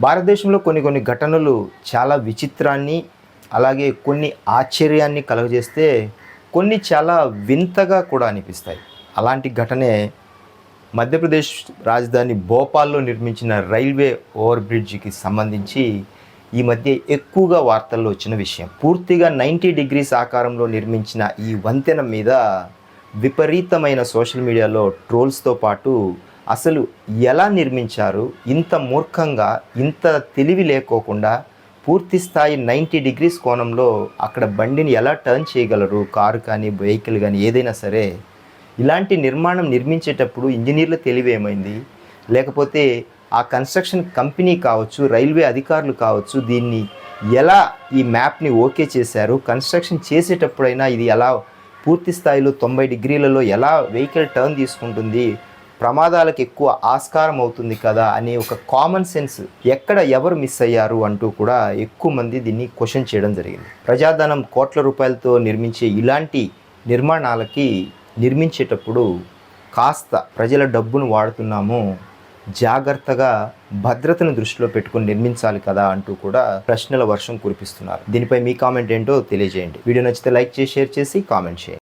భారతదేశంలో కొన్ని కొన్ని ఘటనలు చాలా విచిత్రాన్ని అలాగే కొన్ని ఆశ్చర్యాన్ని కలుగజేస్తే కొన్ని చాలా వింతగా కూడా అనిపిస్తాయి. అలాంటి ఘటనే మధ్యప్రదేశ్ రాజధాని భోపాల్లో నిర్మించిన రైల్వే ఓవర్ బ్రిడ్జికి సంబంధించి ఈ మధ్య ఎక్కువగా వార్తల్లో వచ్చిన విషయం. పూర్తిగా నైంటీ డిగ్రీస్ ఆకారంలో నిర్మించిన ఈ వంతెన మీద విపరీతమైన సోషల్ మీడియాలో ట్రోల్స్తో పాటు అసలు ఎలా నిర్మించారు? ఇంత మూర్ఖంగా ఇంత తెలివి లేకోకుండా పూర్తి స్థాయి నైంటీ డిగ్రీస్ కోణంలో అక్కడ బండిని ఎలా టర్న్ చేయగలరు? కారు కానీ వెహికల్ కానీ ఏదైనా సరే ఇలాంటి నిర్మాణం నిర్మించేటప్పుడు ఇంజనీర్ల తెలివి ఏమైంది? లేకపోతే ఆ కన్స్ట్రక్షన్ కంపెనీ కావచ్చు రైల్వే అధికారులు కావచ్చు దీన్ని ఎలా ఈ మ్యాప్ని ఓకే చేశారు? కన్స్ట్రక్షన్ చేసేటప్పుడైనా ఇది ఎలా పూర్తి స్థాయిలో తొంభై డిగ్రీలలో ఎలా వెహికల్ టర్న్ తీసుకుంటుంది? ప్రమాదాలకు ఎక్కువ ఆస్కారం అవుతుంది కదా అనే ఒక కామన్ సెన్స్ ఎక్కడ ఎవరు మిస్ అయ్యారు అంటూ కూడా ఎక్కువ మంది దీన్ని క్వశ్చన్ చేయడం జరిగింది. ప్రజాధనం కోట్ల రూపాయలతో నిర్మించే ఇలాంటి నిర్మాణాలకి నిర్మించేటప్పుడు కాస్త ప్రజల డబ్బును వాడుతున్నాము జాగ్రత్తగా భద్రతను దృష్టిలో పెట్టుకొని నిర్మించాలి కదా అంటూ కూడా ప్రశ్నల వర్షం కురిపిస్తున్నారు. దీనిపై మీ కామెంట్ ఏంటో తెలియజేయండి. వీడియో నచ్చితే లైక్ చేసి షేర్ చేసి కామెంట్ చేయండి.